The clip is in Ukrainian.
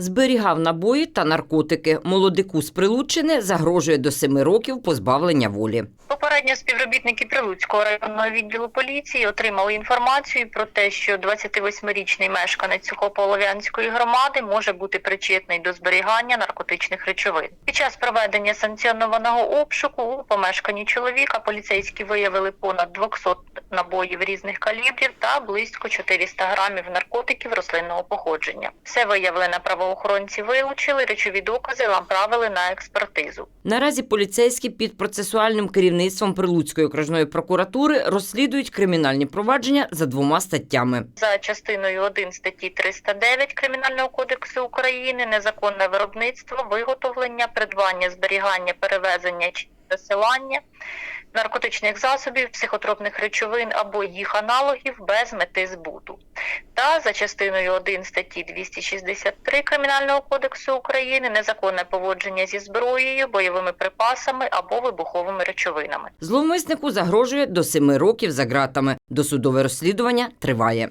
Зберігав набої та наркотики. Молодику з Прилуччини загрожує до семи років позбавлення волі. Попередньо співробітники Прилуцького районного відділу поліції отримали інформацію про те, що 28-річний мешканець Сухополов'янської громади може бути причетний до зберігання наркотичних речовин. Під час проведення санкціонованого обшуку у помешканні чоловіка поліцейські виявили понад 200 набоїв різних калібрів та близько 400 грамів наркотиків рослинного походження. Все виявлене правоохоронці вилучили, речові докази направили на експертизу. Наразі поліцейські під процесуальним керівництвом Прилуцької окружної прокуратури розслідують кримінальні провадження за двома статтями. за частиною 1 статті 309 Кримінального кодексу України незаконне виробництво, виготовлення, придбання, зберігання, перевезення чи пересилання наркотичних засобів, психотропних речовин або їх аналогів без мети збуту. Та за частиною 1 статті 263 Кримінального кодексу України незаконне поводження зі зброєю, бойовими припасами або вибуховими речовинами. Зловмиснику загрожує до семи років за ґратами. Досудове розслідування триває.